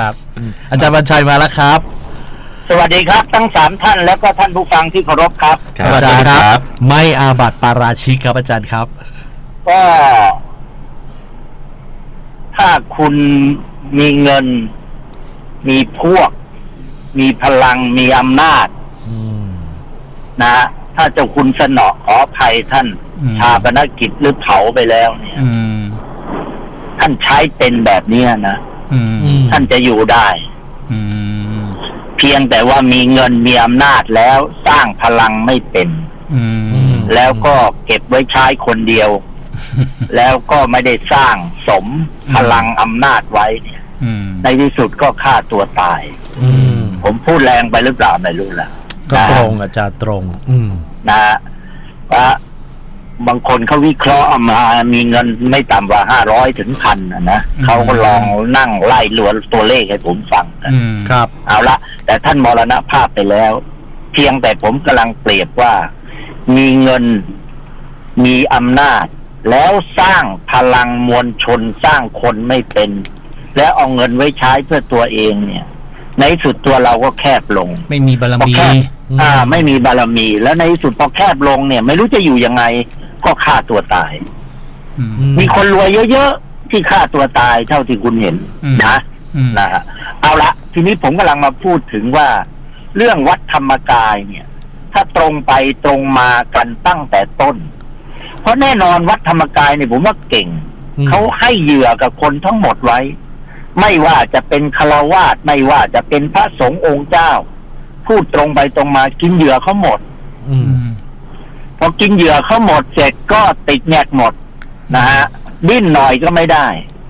ครับอาจารย์บัญชัยมาแล้วครับ สวัสดีครับทั้งสามท่านแล้วก็ท่านผู้ฟังที่เคารพครับครับอาจารย์ครับ ไม่อาบัติปาราชิกครับอาจารย์ครับ ก็ ถ้าคุณมีเงิน มีพวก มีพลังมีอำนาจอืมนะ ถ้าเจ้าคุณสนอขออภัยท่านอืมชาปนกิจหรือเผาไปแล้วเนี่ยอืมท่านใช้เป็นแบบเนี้ยนะอืมอืม ท่านจะอยู่ได้อืมเพียงแต่ว่ามีเงินมีอำนาจแล้วสร้างพลังไม่เป็นอืมแล้วก็เก็บไว้ใช้คนเดียว แล้วก็ไม่ได้สร้างสมพลังอำนาจไว้เนี่ยอืมในที่สุดก็ฆ่าตัวตายอืมผมพูดแรงไปหรือเปล่าไม่รู้ละก็ตรงอาจารย์ตรง อืมนะฮะว่า บางคนเขาวิเคราะห์เอามามีเงินไม่ต่ำกว่าห้าร้อยถึงพันนะนะเขาก็ลองนั่งไล่ลวนตัวเลขให้ผมฟังกันอืมครับ เอาละแต่ท่านมรณภาพไปแล้ว เพียงแต่ผมกำลังเปรียบว่า มีเงินมีอำนาจ แล้วสร้างพลังมวลชนสร้างคนไม่เป็น แล้วเอาเงินไว้ใช้เพื่อตัวเองเนี่ย ในที่สุดตัวเราก็แคบลง ไม่มีบารพอมีแคบอืมอ่า ไม่มีบารมี แล้วในที่สุดพอแคบลงเนี่ย ไม่รู้จะอยู่ยังไง ก็ฆ่าตัวตายอืมมีคนรวยเยอะๆที่ฆ่าตัวตายเท่าที่คุณเห็นอืมนะอืมนะฮะเอาละทีนี้ผมกำลังมาพูดถึงว่า เรื่องวัดธรรมกายเนี่ย ถ้าตรงไปตรงมากันตั้งแต่ต้น เพราะแน่นอนวัดธรรมกายเนี่ยผมว่าเก่งอืมเขาให้เหยื่อกับคนทั้งหมดไว้ ไม่ว่าจะเป็นคารวาสไม่ว่าจะเป็นพระสงฆ์องค์เจ้า พูดตรงไปตรงมากินเหยื่อเขาหมดอือืมม พอกินเหยื่อเขาหมดเสร็จก็ติดแงกหมดนะฮะดิ้นหน่อยก็ไม่ได้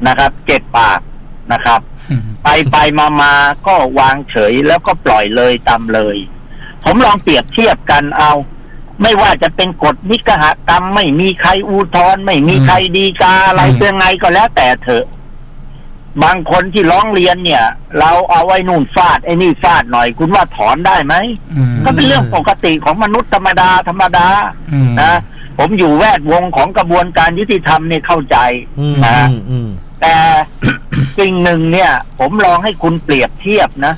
นะครับ เจ็บปากนะครับอืมไปไปมามาก็วางเฉยแล้วก็ปล่อยเลยตามเลย ผมลองเปรียบเทียบกันเอา ไม่ว่าจะเป็นกฎนิกหกรรม ไม่มีใครอุทธรณ์ไม่มีใครดีกาอะไรเป็นไงก็แล้วแต่เถอะ บางคนที่ร้องเรียนเนี่ย เราเอาไว้นู่นฟาดไอ้นี่ฟาดหน่อย คุณว่าถอนได้ไหมอืมก็เป็นเรื่องปกติของมนุษย์ธรรมดาธรรมดาอืมนะผมอยู่แวดวงของกระบวนการยุติธรรมเนี่ยเข้าใจอืมนะอืมอืมแต่สิ่งหนึ่งเนี่ย ผมลองให้คุณเปรียบเทียบนะ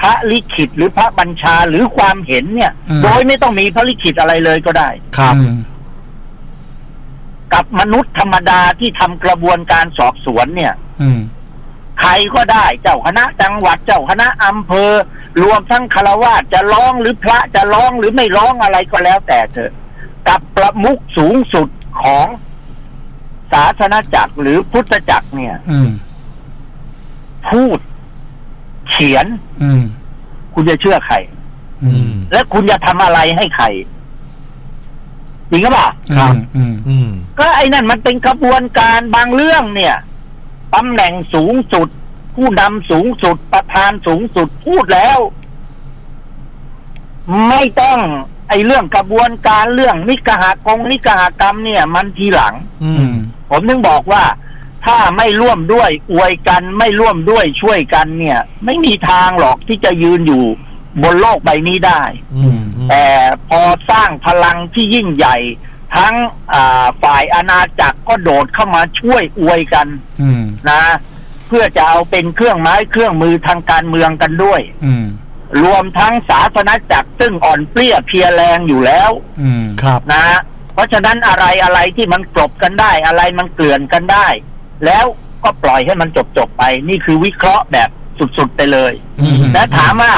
พระลิขิตหรือพระบัญชาหรือความเห็นเนี่ย โดยไม่ต้องมีพระลิขิตอะไรเลยก็ได้ ครับอืมกับมนุษย์ธรรมดาที่ทำกระบวนการสอบสวนเนี่ยอืม ใครก็ได้ เจ้าคณะจังหวัดเจ้าคณะอำเภอ รวมทั้งคารวะจะร้องหรือพระจะร้องหรือไม่ร้องอะไรก็แล้วแต่เถอะกับประมุขสูงสุดของศาสนจักรหรือพุทธจักรเนี่ยอืมพูด เขียนอืมคุณจะเชื่อใครอือืมมและคุณจะทำอะไรให้ใครจริงหรือเปล่าครับอืมอืมก็ไอ้นั่นมันเป็นกระบวนการบางเรื่องเนี่ย ตำแหน่งสูงสุด ผู้นำสูงสุดประธานสูงสุดพูดแล้ว ไม่ต้องไอ้เรื่องกระบวนการเรื่องนิกหากงนิกหากรรมเนี่ย มันทีหลัง อือืมมผมถึงบอกว่า ถ้าไม่ร่วมด้วย อวยกันไม่ร่วมด้วยช่วยกันเนี่ย ไม่มีทางหรอกที่จะยืนอยู่บนโลกใบนี้ได้ อืมอืมแต่พอสร้างพลังที่ยิ่งใหญ่ ทั้งอ่าฝ่ายอาณาจักรก็โดดเข้ามาช่วยอวยกันอืมนะ เพื่อจะเอาเป็นเครื่องไม้เครื่องมือทางการเมืองกันด้วยอืมรวมทั้งศาสนจักรซึ่งอ่อนเปรี้ยเพลียแรงอยู่แล้วอืมครับนะ เพราะฉะนั้นอะไรอะไรที่มันกลบกันได้ อะไรมันเกลื่อนกันได้ แล้วก็ปล่อยให้มันจบจบๆไป นี่คือวิเคราะห์แบบสุดๆไปเลยอืมและถามว่า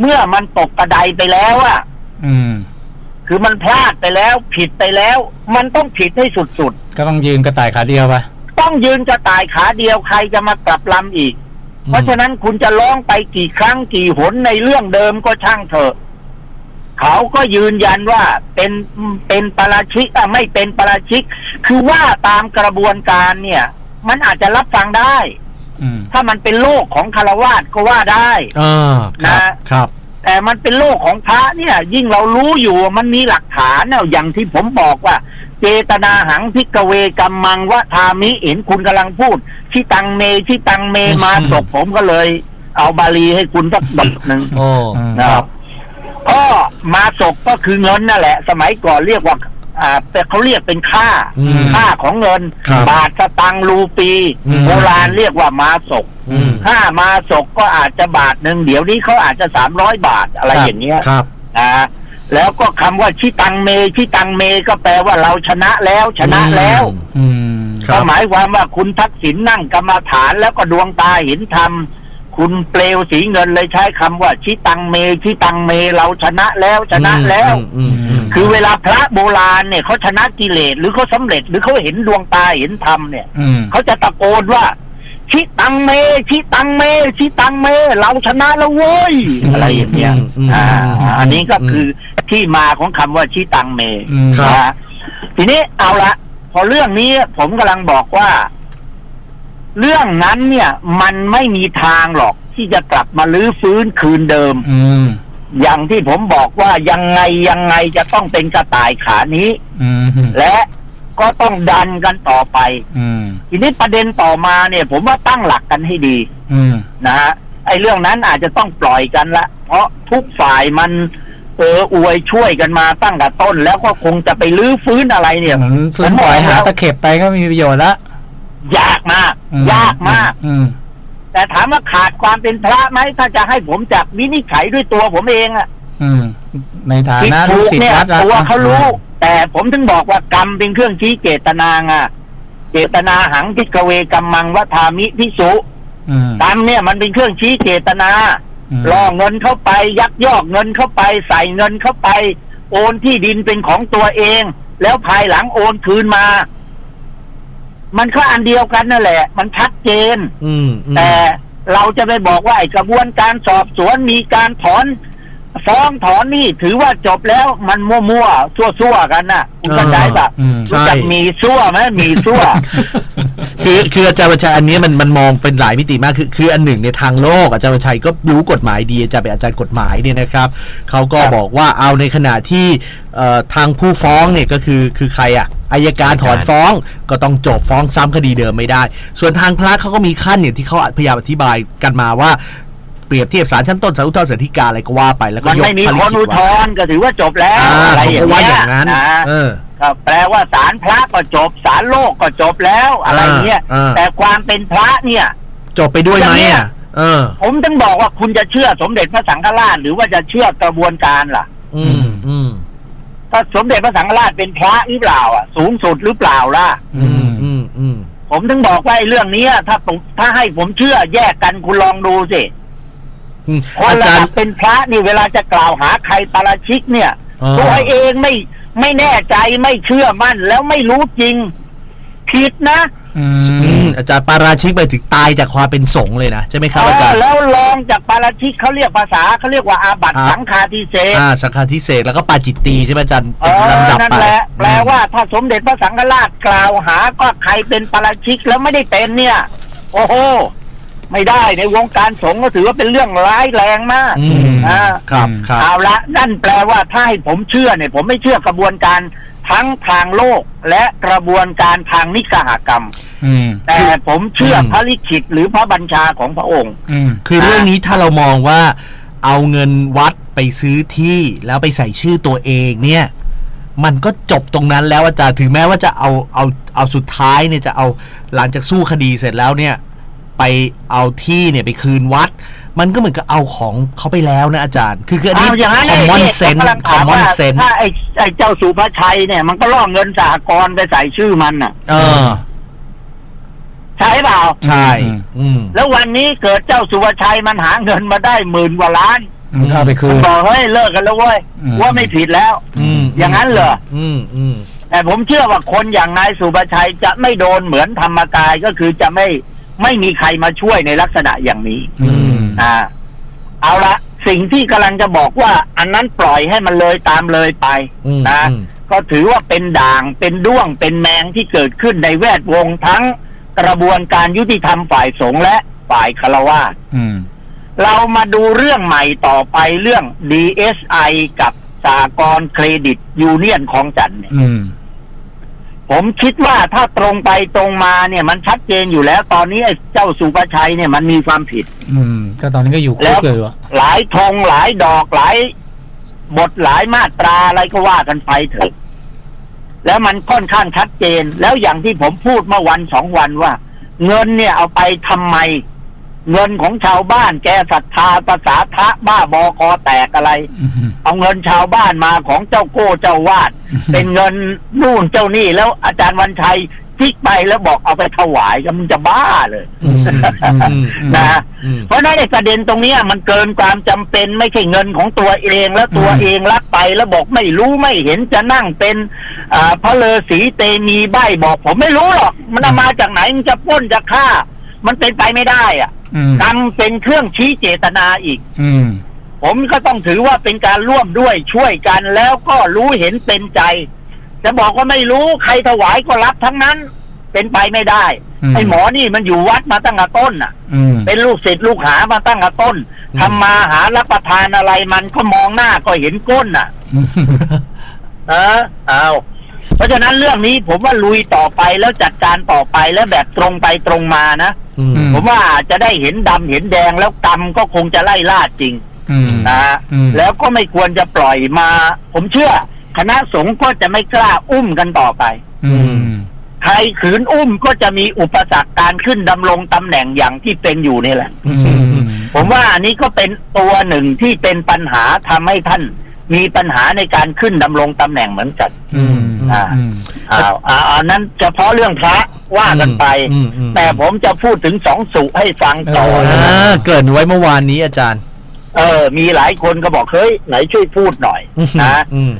เมื่อมันตกกระไดไปแล้วอะอืม คือมันพลาดไปแล้ว ผิดไปแล้ว มันต้องผิดให้สุดก็ต้องยืนกระต่ายขาเดียวปะๆ ต้องยืนกระต่ายขาเดียวใครจะมากลับลำอีก เพราะฉะนั้นคุณจะร้องไปกี่ครั้งกี่หนในเรื่องเดิมก็ช่างเถอะ เขาก็ยืนยันว่าเป็นเป็นปาราชิกอะไม่เป็นปาราชิก คือว่าตามกระบวนการเนี่ย มันอาจจะรับฟังได้ อืมถ้ามันเป็นโลกของคารวาสก็ว่าได้ อ่าครับ นะครับ แต่มันเป็นโลกของพระเนี่ย ยิ่งเรารู้อยู่ว่ามันมีหลักฐานเนี่ยอย่างที่ผมบอกว่า เจตนาหังพิกเวกัมมังวะทามิเห็นคุณกำลังพูดที่ตังเมที่ตังเมมาศกผมก็เลย เอาบาลีให้คุณสักดอกหนึ่งโอ้อืมนะครับก็มาศกก็คือเงินนั่นแหละ สมัยก่อนเรียกว่า อ่าแต่เขาเรียกเป็นค่าอืมค่าของเงินครับบาทสตังค์รูปีอืมโบราณเรียกว่ามาศกอืมค่ามาศกก็อาจจะบาทหนึ่งเดี๋ยวนี้เขาอาจจะสามร้อยบาทอะไรครับอย่างเงี้ยครับนะแล้วก็คำว่าชิตังเมชิตังเมก็แปลว่าเราชนะแล้วชนะแล้วอืมครัก็บหมายความว่าคุณทักษิณนั่งกรรมาฐานแล้วก็ดวงตาเห็นธรรมคุณเปลวสีเงินเลยใช้คำว่าชิตังเมชิตังเมเราชนะแล้วชนะแล้วอืมอืม คือเวลาพระโบราณเนี่ยเขาชนะกิเลสหรือเขาสำเร็จ หรือเขาเห็นดวงตาเห็นธรรมเนี่ยอืมเขาจะตะโกนว่าชิตังเมชิตังเมชิตังเม เราชนะแล้วเว้ยอืมอะไรอย่างเงี้ยอืมอ่าอืมอันนี้ก็คือที่มาของคำว่าชิตังเมอืมครับนะฮะทีนี้เอาละพอเรื่องนี้ผมกำลังบอกว่า เรื่องนั้นเนี่ย มันไม่มีทางหรอกที่จะกลับมาลื้อฟื้นคืนเดิม อืมอย่างที่ผมบอกว่ายังไงยังไงจะต้องเป็นกระต่ายขานี้ อืมและก็ต้องดันกันต่อไป อืมทีนี้ประเด็นต่อมาเนี่ย ผมว่าตั้งหลักกันให้ดีอืมนะฮะไอ้เรื่องนั้นอาจจะต้องปล่อยกันละ เพราะทุกฝ่ายมัน เอออวยช่วยกันมาตั้งแต่ต้น แล้วก็คงจะไปลื้อฟื้นอะไรเนี่ยเหมือนฟื้นฝอยหาสเข็บไปก็มีประโยชน์ละยากมาก อืมยากมาก อืม แต่ถามว่าขาดความเป็นพระไหมถ้าจะให้ผมจับวินิจฉัยด้วยตัวผมเองอะอืม ในฐาผิดนะถูลูกกศิษเนี่ย์ยวัดละตัวเขารู้ แต่ผมถึงบอกว่ากรรมเป็นเครื่องชี้เจตนาไงเจตนาหังพิกเวกัมมังวัฏามิพิสุอืมกรรมเนี่ยมันเป็นเครื่องชี้เจตนาอืมล่อเงินเข้าไป ยักยอกเงินเข้าไป ใส่เงินเข้าไป โอนที่ดินเป็นของตัวเอง แล้วภายหลังโอนคืนมา มันก็อันเดียวกันนั่นแหละ มันชัดเจน อืมอืมแต่เราจะไปบอกว่าไอ้กระบวนการสอบสวนมีการถอน ฟ้องถอนนี่ถือว่าจบแล้วมันมั่วๆซั่วๆกันน่ะคุณเข้าใจปะอืม รู้จักมีซั่วไหมมีซั่ว คือคืออาจารย์วัญชัยอันนี้มันมันมองเป็นหลายมิติมากคือคืออันหนึ่งในทางโลกอาจารย์วัญชัยก็รู้กฎหมายดีอาจารย์เป็นอาจารย์กฎหมายเนี่ยนะครับเขาก็ครับบอกว่าเอาในขณะที่เอ่อทางผู้ฟ้องเนี่ยก็คือคือใครอะอายการถอนฟ้องก็ต้องจบฟ้องซ้ำคดีเดิมไม่ได้ ส่วนทางพระเขาก็มีขั้นอย่างที่เขาพยายามอธิบายกันมาว่าเปรียบเทียบสารชั้นต้นสารอุทธรณ์สารฎีกาอะไรก็ว่าไปแล้วก็มันยกไม่มีพลิคนขิตอุทธไว้รณ์ก็ถือว่าจบแล้วอ่าอะไรเขาอย่าก็งว่าเงี้อยย่างนั้นนะ เออก็แปลว่าศาลพระก็จบศาลโลกก็จบแล้วอะไรเงี้ยอ่า แต่ความเป็นพระเนี่ย จบไปด้วยไหมอะ เออ ผมถึงบอกว่าคุณจะเชื่อสมเด็จพระสังฆราชหรือว่าจะเชื่อกระบวนการล่ะ อืมอืมถ้าสมเด็จพระสังฆราชเป็นพระหรือเปล่าอะสูงสุดหรือเปล่าล่ะ อืมอืมอืมผมถึงบอกว่าไอ้เรื่องเนี้ยถ้าผมถ้าให้ผมเชื่อแยกกันคุณลองดูสิอืมคนอาระจารดับย์เป็นพระนี่เวลาจะกล่าวหาใครปาราชิกเนี่ยอ่า ตัวเองไม่ไม่แน่ใจไม่เชื่อมั่นแล้วไม่รู้จริง ผิดนะอือืมมอาจารย์ปาราชิกไปถึงตายจากความเป็นสงฆ์เลยนะใช่ไหมครับอาจารเอย์อแล้วลองจากปาราชิกเขาเรียกภาษาเขาเรียกว่าอาบัตอ่าสังฆาทิเศษอ่าสังฆาทิเศษแล้วก็ปาจิตตีใช่ไหมอาจารย์เอเป็นอลำดับนั่นไปแหละแปลว่าถ้าสมเด็จพระสังฆราชกล่าวหาก็ใครเป็นปาราชิกแล้วไม่ได้เป็นเนี่ย โอ้โห ไม่ได้ในวงการสงฆ์ก็ถือว่าเป็นเรื่องร้ายแรงมากอืมอ่าครับครับเอาละนั่นแปลว่าถ้าให้ผมเชื่อเนี่ย ผมไม่เชื่อกระบวนการทั้งทางโลกและกระบวนการทางนิกหกรรม อืม แต่ผมเชื่ออมพระลิขิตหรือพระบัญชาของพระองค์ อืม คือเรื่องนี้ถ้าเรามองว่า เอาเงินวัดไปซื้อที่แล้วไปใส่ชื่อตัวเองเนี่ย มันก็จบตรงนั้นแล้วอาจารย์ถึงแม้ว่าจะเอาเอาเอาสุดท้ายเนี่ยจะเอาหลังจากสู้คดีเสร็จแล้วเนี่ย ไปเอาที่เนี่ยไปคืนวัด มันก็เหมือนกับเอาของเขาไปแล้วนะอาจารย์ คือคืออันนี้เอาอย่างนั้นคอมมอนเลยเซนผมกำลังคอถามมมอนว่าเซนถ้าไอ้ไอ้เจ้าสุภาชัยเนี่ย มันก็ล่อเงินสหกรณ์ไปใส่ชื่อมันน่ะ เออ ใช่เปล่า ใช่อืมอืมแล้ววันนี้เกิดเจ้าสุภาชัยมันหาเงินมาได้หมื่นกว่าล้านมันก็เอาไปคืมันน บอกเฮ้ยเลิกกันแล้วเว้ยอืม ว่าไม่ผิดแล้ว อืมอย่างนั้นเหรอ อืมอืมแต่ผมเชื่อว่าคนอย่างนายสุภาชัยจะไม่โดนเหมือนธรรมกายก็คือจะไม่ ไม่มีใครมาช่วยในลักษณะอย่างนี้อืม อ่าเอาละสิ่งที่กำลังจะบอกว่า อันนั้นปล่อยให้มันเลยตามเลยไป อืมนะ อืม ก็ถือว่าเป็นด่างเป็นด้วงเป็นแมงที่เกิดขึ้นในแวดวงทั้งกระบวนการยุติธรรมฝ่ายสงฆ์และฝ่ายคารวะอืม เรามาดูเรื่องใหม่ต่อไปเรื่อง DSI กับสากรณ์เครดิตยูเนียนของจันทร์เนี่ยอืม ผมคิดว่าถ้าตรงไปตรงมาเนี่ยมันชัดเจนอยู่แล้ว ตอนนี้ไอ้เจ้าสุภาชัยเนี่ยมันมีความผิด อืม ก็ตอนนี้ก็อยู่คุแล้กวเลยว่ะหลายธงหลายดอกหลายบทหลายมาตราอะไรก็ว่ากันไปเถอะ แล้วมันค่อนข้างชัดเจน แล้วอย่างที่ผมพูดเมื่อวันสองวันว่า เงินเนี่ยเอาไปทำไม เงินของชาวบ้านแกศรัทธาภาษาทะบ้าบอคอแตกอะไรอืมเอาเงินชาวบ้านมาของเจ้าโก้เจ้าวาด เป็นเงินนู่นเจ้านี่แล้วอาจารย์วันชัยพลิกไปแล้วบอกเอาไปถวายก็มันจะบ้าเลยอืมอืมนะอืมเพราะฉะนั้นไอ้ประเด็นตรงเนี้ยมันเกินความจำเป็นไม่ใช่เงินของตัวเองแล้วตัวอืมเองรับไปแล้วบอกไม่รู้ไม่เห็นจะนั่งเป็นอ่าพระเลอสีเตมีใบบอกผมไม่รู้หรอก มันเอามาจากไหนมันจะปล้นจะฆ่า มันเป็นไปไม่ได้อะอืม กรรมเป็นเครื่องชี้เจตนาอีก อืมผมก็ต้องถือว่าเป็นการร่วมด้วยช่วยกันแล้วก็รู้เห็นเป็นใจ จะบอกว่าไม่รู้ใครถวายก็รับทั้งนั้น เป็นไปไม่ได้อืมไอ้หมอนี่มันอยู่วัดมาตั้งแต่ต้นน่ะอืมเป็นลูกศิษย์ลูกหามาตั้งแต่ต้นอืมทำมาหารับประทานอะไรมันก็มองหน้าก็เห็นก้นน่ะอืมเออเอา เพราะฉะนั้นเรื่องนี้ผมว่าลุยต่อไปแล้วจัดการต่อไปแล้วแบบตรงไปตรงมานะ อืม ผมว่าจะได้เห็นดำเห็นแดงแล้วกรรมก็คงจะไล่ล่าจริงอืม นะฮะอืม แล้วก็ไม่ควรจะปล่อยมา ผมเชื่อ คณะสงฆ์ก็จะไม่กล้าอุ้มกันต่อไป อืม ใครขืนอุ้มก็จะมีอุปสรรคการขึ้นดำรงตำแหน่งอย่างที่เป็นอยู่นี่แหละ อืม ผมว่าอันนี้ก็เป็นตัวหนึ่งที่เป็นปัญหาทำให้ท่าน มีปัญหาในการขึ้นดำรงตำแหน่งเหมือนกันอืมอ่าอืมอ้าวอ่าอันนั้นเฉพาะเรื่องพระว่ากันไป อืมอืมแต่ผมจะพูดถึงสองสุให้ฟังต่อเอนะ อ่าเกรินไว้เมื่อวานนี้อาจารย์ เออ มีหลายคนก็บอกเฮ้ยไหนช่วยพูดหน่อยนะ อืม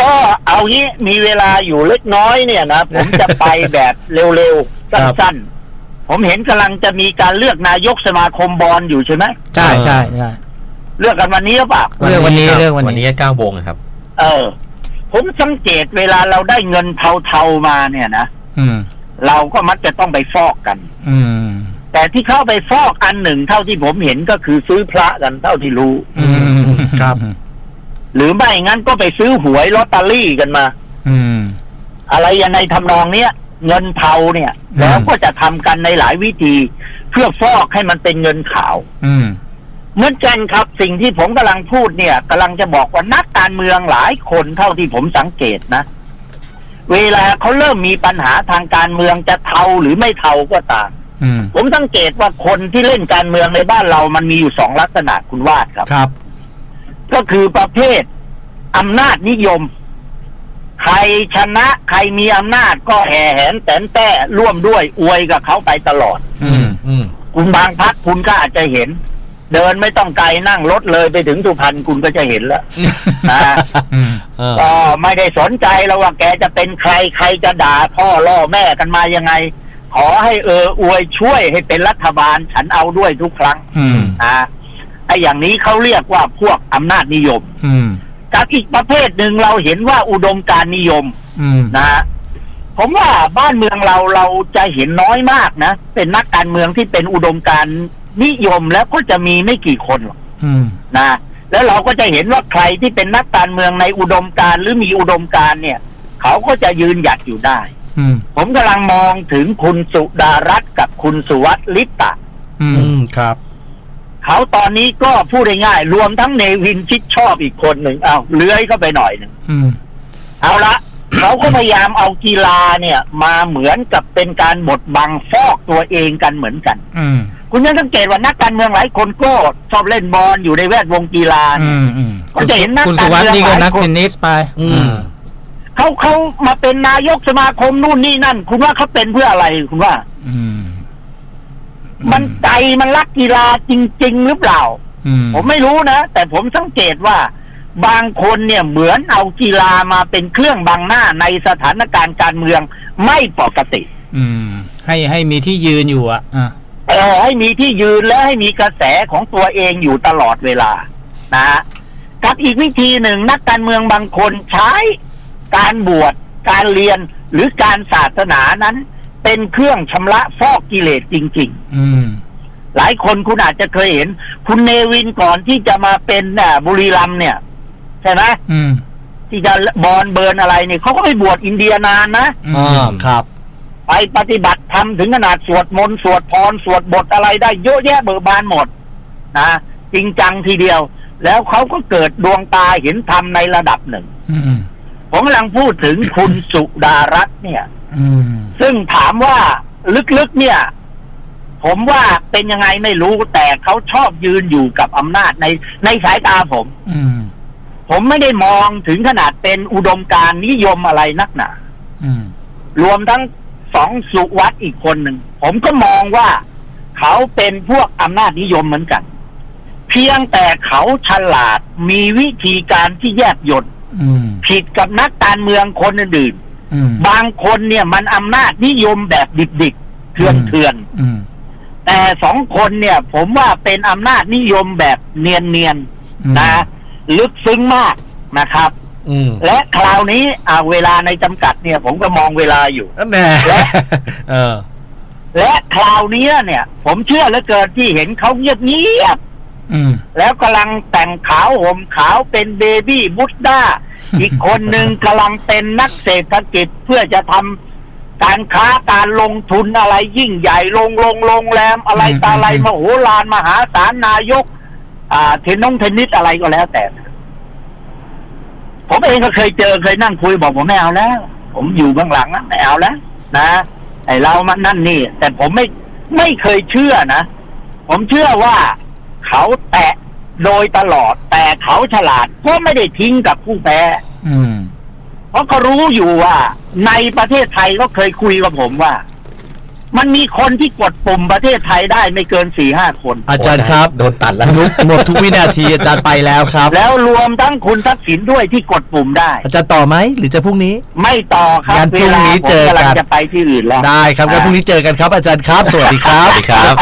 ก็เอางี้มีเวลาอยู่เล็กน้อยเนี่ยนะ ผมจะไปแบบเร็วๆครับสั้นๆ ผมเห็นกำลังจะมีการเลือกนายกสมาคมบอลอยู่ใช่ไหม ใช่ใช่ใช่ เลือกกันวันนี้หรือเปล่า เรื่องวันนี้ครับเรื่องวันนี้ วันนี้เก้าโมงครับ เออ ผมสังเกตเวลาเราได้เงินเทาๆมาเนี่ยนะอืม เราก็มักจะต้องไปฟอกกัน อืม แต่ที่เข้าไปฟอกอันหนึ่งเท่าที่ผมเห็นก็คือซื้อพระกันเท่าที่รู้ อืมครับ หรือไม่งั้นก็ไปซื้อหวยลอตเตอรี่กันมา อืม อะไรยังไงทำนองเนี้ยเงินเทาเนี่ย อืม แล้วก็จะทำกันในหลายวิธี เพื่อฟอกให้มันเป็นเงินขาว อืม เหมือนกันครับสิ่งที่ผมกำลังพูดเนี่ยกำลังจะบอกว่านักการเมืองหลายคนเท่าที่ผมสังเกตนะ เวลาเขาเริ่มมีปัญหาทางการเมืองจะเทาหรือไม่เทาก็ตามอืมผมสังเกตว่าคนที่เล่นการเมืองในบ้านเรามันมีอยู่สองลักษณะคุณวาดครับครับ ก็คือประเภทอำนาจนิยม ใครชนะ ใครมีอำนาจก็แห่แหนแตนแต่ร่วมด้วยอวยกับเขาไปตลอด อืมอืมคุณบางพักคุณก็อาจจะเห็น เดินไม่ต้องไกลนั่งรถเลยไปถึงสุพรรณคุณก็จะเห็นแล้วนะอืมเออก็ไม่ได้สนใจแล้วว่าแกจะเป็นใครใครจะด่าพ่อล่อแม่กันมายังไง ขอให้เอออวยช่วยให้เป็นรัฐบาลฉันเอาด้วยทุกครั้งอืมนะไอ้อย่างนี้เขาเรียกว่าพวกอำนาจนิยมอืมกับอีกประเภทหนึ่งเราเห็นว่าอุดมการณ์นิยมอืมนะฮะผมว่าบ้านเมืองเราเราจะเห็นน้อยมากนะ เป็นนักการเมืองที่เป็นอุดมการณ์ นิยมแล้วก็จะมีไม่กี่คนหรอกอืมนะ แล้วเราก็จะเห็นว่าใครที่เป็นนักการเมืองในอุดมการณ์หรือมีอุดมการณ์เนี่ย เขาก็จะยืนหยัดอยู่ได้อืมผมกำลังมองถึงคุณสุดารัตน์กับคุณสุวัสดิ์ลิปตะ อือืมมครับ เขาตอนนี้ก็พูดง่ายๆรวมทั้งเนวินชิดชอบอีกคนหนึ่งเอาเลื้อยเข้าไปหน่อยหนึ่งอืมเอาละ เขาก็พยายามเอากีฬาเนี่ย มาเหมือนกับเป็นการบดบังฟอกตัวเองกันเหมือนกัน อืมคุณยังสังเกตว่านักการเมืองหลายคนก็ชอบเล่นบอลอยู่ในแวดวงกีฬาอืเนี่ยมอืมก็จะเห็นนักคุณสุวัสดิ์นี่ก็การเมืองหลายนักคนเทนนิสไป อืม เขาเขามาเป็นนายกสมาคมนู่นนี่นั่น คุณว่าเขาเป็นเพื่ออะไรคุณว่า อืมมันใจมันรักกีฬาจริง ๆ หรือเปล่า อืมผมไม่รู้นะ แต่ผมสังเกตว่า บางคนเนี่ยเหมือนเอากีฬามาเป็นเครื่องบังหน้าในสถานการณ์การเมืองไม่ปกติ อืม ให้ให้มีที่ยืนอยู่อะอะเออให้มีที่ยืนและให้มีกระแสของตัวเองอยู่ตลอดเวลานะฮะกับอีกวิธีหนึ่งนักการเมืองบางคนใช้การบวชการเรียนหรือการศาสนานั้น เป็นเครื่องชำระฟอกกิเลสจริงอืมๆหลายคนคุณอาจจะเคยเห็น คุณเนวินก่อนที่จะมาเป็นน่ะบุรีรัมย์เนี่ย ใช่ไหมอืมที่จะบอลเบิร์นอะไรเนี่ยเขาก็ไปบวชอินเดียนานนะอ่าครับ ไปปฏิบัติธรรมถึงขนาดสวดมนต์สวดพรสวดบทอะไรได้เยอะแยะเบิกบานหมดนะจริงจังทีเดียว แล้วเขาก็เกิดดวงตาเห็นธรรมในระดับหนึ่งอืมผมกำลังพูดถึงคุณสุดารัตน์เนี่ยอืมซึ่งถามว่าลึกๆเนี่ย ผมว่าเป็นยังไงไม่รู้แต่เขาชอบยืนอยู่กับอำนาจในในสายตาผม อืม ผมไม่ได้มองถึงขนาดเป็นอุดมการณ์นิยมอะไรนักหนาอืมรวมทั้งสองสุวัตอีกคนหนึ่ง ผมก็มองว่าเขาเป็นพวกอำนาจนิยมเหมือนกัน เพียงแต่เขาฉลาดมีวิธีการที่แยบยลอืมผิดกับนักการเมืองคนอื่นอืมๆบางคนเนี่ยมันอำนาจนิยมแบบดิบๆเถื่อนๆอืมแต่สองคนเนี่ย ผมว่าเป็นอำนาจนิยมแบบเนียนอืมๆนะ ลึกซึ้งมากนะครับ อืมและคราวนี้อ่าเวลาในจำกัดเนี่ย ผมก็มองเวลาอยู่ แหม่เออ และคราวนี้เนี่ย ผมเชื่อเหลือเกินที่เห็นเขาเงียบเงียบอืม ๆแล้วกำลังแต่งขาวห่มขาวเป็นเบบี้บุตด้า อีกคนหนึ่งกำลังเป็นนักเศรษฐกิจเพื่อจะทำการค้าการลงทุนอะไรยิ่งใหญ่ลงลงโรงแรมอะไรอืมตาอะไรอืม มโหฬารมหาศาลนายก อ่าเทนนงเทนนิสอะไรก็แล้วแต่ ผมเองก็เคยเจอเคยนั่งคุยบอกผมไม่เอาแล้ว ผมอยู่เบื้องหลังนะไม่เอาแล้วนะไอเรามันนั่นนี่ แต่ผมไม่ไม่เคยเชื่อนะผมเชื่อว่าเขาแตะโดยตลอด แต่เขาฉลาดก็ไม่ได้ทิ้งกับผู้แพ้อืมเพราะเขารู้อยู่ว่า ในประเทศไทยก็เคยคุยกับผมว่า มันมีคนที่กดปุ่มประเทศไทยได้ไม่เกินสี่ห้าคน อาจารย์ครับ โดนตัดแล้วนุกหมดทุกวินาทีอาจารย์ไปแล้วครับ แล้วรวมทั้งคุณทักษิณด้วยที่กดปุ่มได้ อาจารย์ต่อไหมหรือจะพรุ่งนี้ ไม่ต่อครับงั้นพรุ่งนี้วลาผมเจอกันกำลังจะไปที่อื่นแล้ว ได้ครับงั้นพรุ่งนี้เจอกันครับอาจารย์ครับ สวัสดีครับ สวัสดีครับ